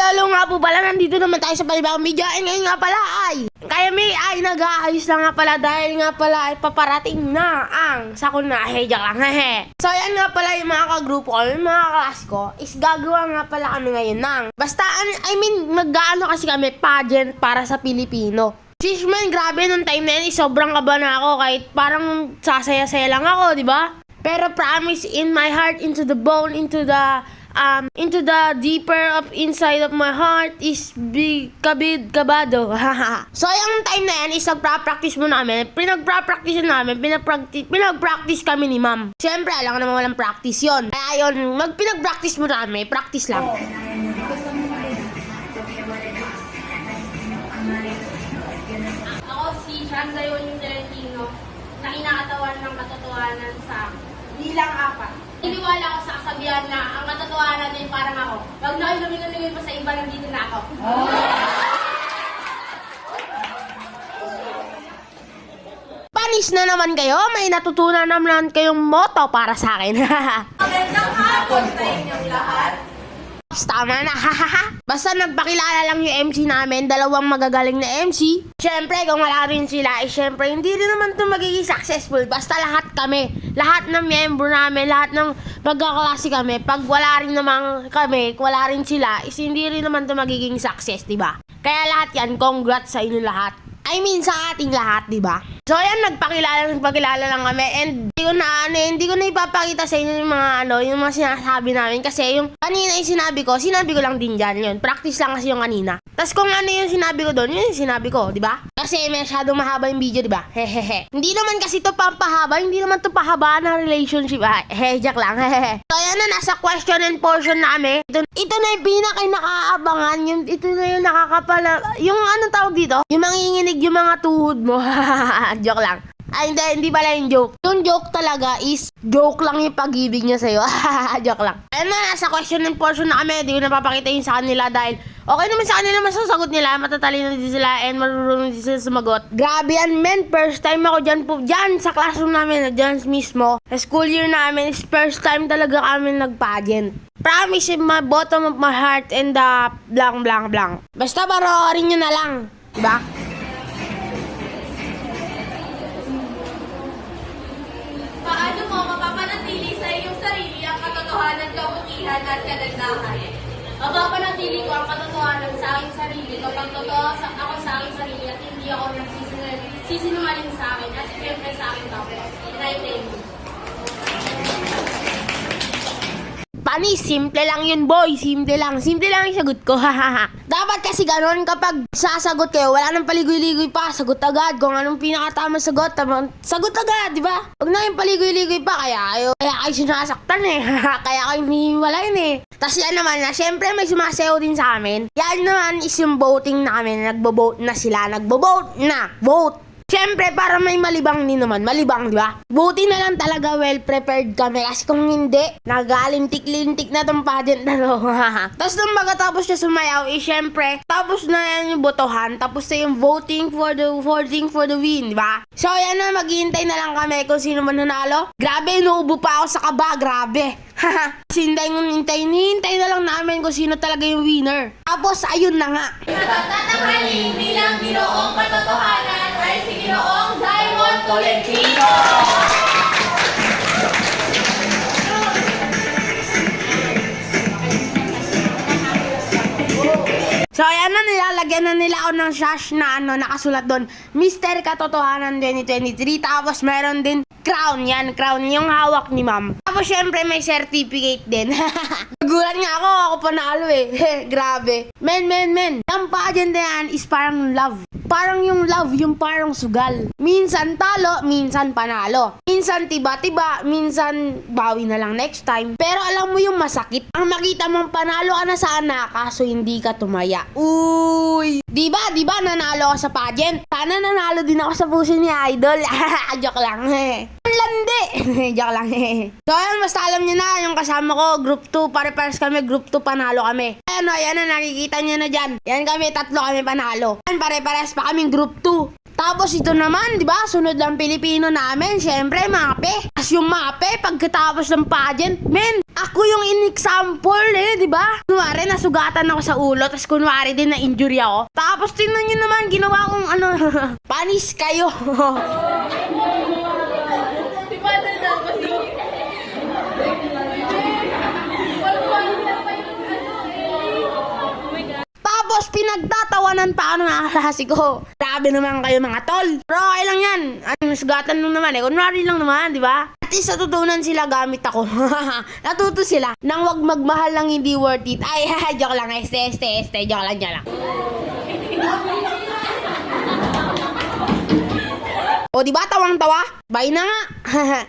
lalo nga po pala, nandito naman tayo sa panibagong video. Ay, ngayon nga pala ay, kaya may ay nag-aayos lang nga pala dahil nga pala ay paparating na ang sakuna. Hey, joke lang, hehe. So, yan nga pala yung mga kagrupo ko, yung mga class ko, is gagawa nga pala kami ngayon ng, basta, I mean, mag-ano kasi kami, pageant para sa Pilipino. Sis man, grabe nung time na yun, eh, sobrang kaba na ako kahit parang sasaya-saya lang ako, di ba? Pero promise in my heart, into the bone, into the um into the deeper of inside of my heart is big kabid kabado. so yung time na yan is nagpa-practice mo namin. Pinagpa-practice namin, pinag-practice, pinag-practice kami ni ma'am. Siyempre, alam ko naman walang practice yon. Kaya yun, mag pinag-practice mo namin, practice lang. Ako si Shanda yung Tolentino na kinakatawan ng katotohanan sa bilang apat. Niniwala ako sa kasabihan na ang katotohanan ay parang ako. Huwag na kayo lumingin pa sa iba, nandito na ako. Panis na naman kayo, may natutunan naman kayong motto para sa akin. Magandang hapon sa inyong lahat. Ops, Tama na. Basta nagpakilala lang yung MC namin, dalawang magagaling na MC. Siyempre, kung wala rin sila, eh syempre, hindi rin naman to magiging successful. Basta lahat kami, lahat ng member namin, lahat ng magkaklase kami, pag wala rin naman kami, wala rin sila, is hindi rin naman to magiging success, di ba? Kaya lahat yan, congrats sa inyo lahat. I mean, sa ating lahat, di ba? So, ayan, nagpakilala, nagpakilala lang kami. And, hindi ko na, ano, hindi ko na ipapakita sa inyo yung mga, ano, yung mga sinasabi namin. Kasi, yung kanina yung sinabi ko, sinabi ko lang din dyan yun. Practice lang kasi yung kanina. Tapos, kung ano yung sinabi ko doon, yun yung sinabi ko, di ba? Kasi, masyadong mahaba yung video, di ba? Hehehe. Hindi naman kasi to pampahaba, hindi naman to pahaba na relationship. Ah, hehe, joke lang. Hehehe. So, ayan na, nasa question and portion na. Ito, ito na yung pinaka nakaabangan. Yung, ito na yung nakakapala, yung anong tawag dito? Yung manginginig yung mga tuhod mo. Joke lang. Ay, hindi, hindi pala yung joke. Yung joke talaga is, joke lang yung pag-ibig niya sa'yo. joke lang. Ayun na, nasa question and portion na kami. Hindi ko napapakita yung sa kanila dahil okay naman sa kanila masasagot nila. Matatalino din sila and marunong din sila sumagot. Grabe yan, men. First time ako dyan po, dyan sa classroom namin, dyan mismo. Sa school year namin is first time talaga kami nag-pageant. Promise in my bottom of my heart and the blank blank blank. Basta baroorin nyo na lang. Diba? Kabutihan at kagandahan? Mapapanatili ko ang katotohanan sa aking sarili kapag totoo sa, ako sa aking sarili at hindi ako nagsisinungaling sisinungaling sa Pani, simple lang yun, boy. Simple lang. Simple lang yung sagot ko. Dapat kasi ganun kapag sasagot kayo, wala nang paligoy-ligoy pa. Sagot agad. Kung anong pinakatama sagot, tama, sagot agad, di ba? Huwag na yung paligoy-ligoy pa. Kaya kayo, kaya kayo sinasaktan eh. kaya kayo hinihiwalayin eh. Tapos yan naman na, syempre may sumasayaw din sa amin. Yan naman is yung voting namin. Nagbo-vote na sila. Nagbo-vote na. Vote. Siyempre, para may malibang din naman. Malibang, di ba? Buti na lang talaga well-prepared kami. Kasi kung hindi, nagalintik-lintik na tong pageant na to. tapos nung magkatapos siya sumayaw, eh, syempre, tapos na yan yung botohan. Tapos na yung voting for the voting for the win, di ba? So, yan na, maghihintay na lang kami kung sino man nanalo. Grabe, inuubo pa ako sa kaba. Grabe. Sintay nung hintay, hintay na lang namin kung sino talaga yung winner. Tapos, ayun na nga. Tatanghali bilang ginoong katotohanan ay si Ginoong Simon Tolentino. So, ayan na, nilalagyan na nila ako ng sash na ano, nakasulat doon, Mr. Katotohanan 2023. Tapos, meron din crown yan, crown yung hawak ni ma'am. Tapos, syempre, may certificate din. Nagulat nga ako, ako panalo eh. Grabe. Men, men, men. Ang pageant na yan is parang love. Parang yung love, yung parang sugal. Minsan talo, minsan panalo. Minsan tiba-tiba, minsan bawi na lang next time. Pero alam mo yung masakit. Ang makita mong panalo ka na sana, kaso hindi ka tumaya. Uy! Di ba, di ba nanalo ka sa pageant? Sana nanalo din ako sa puso ni Idol. Joke lang. Landi! Joke lang. so ayun, basta alam nyo na, yung kasama ko, group 2, pare-pares kami, group 2, panalo kami. Ano, ayan na, nakikita nyo na dyan. Yan kami, tatlo kami panalo. Yan, pare-pares pa kaming group 2. Tapos ito naman, di ba? Sunod lang Pilipino namin, syempre, mape. As yung mape, pagkatapos ng pageant, men, ako yung in-example eh, di ba? Kunwari, nasugatan ako sa ulo, tapos kunwari din na-injury ako. Tapos tingnan nyo naman, ginawa kong ano, panis kayo. Si Father daw kasi. Wala lang pa yung ano eh. Oh my God. Tapos ako ng kaklase ko. Grabe naman kayo mga tol. Pero okay lang yan. Ano, sugatan mo naman eh. Kunwari lang naman, di ba? At least natutunan sila gamit ako. Natuto sila. Nang wag magmahal lang hindi worth it. Ay, joke lang. Este, este, este. Joke lang, joke lang. o, di ba? Tawang-tawa? Bye na nga.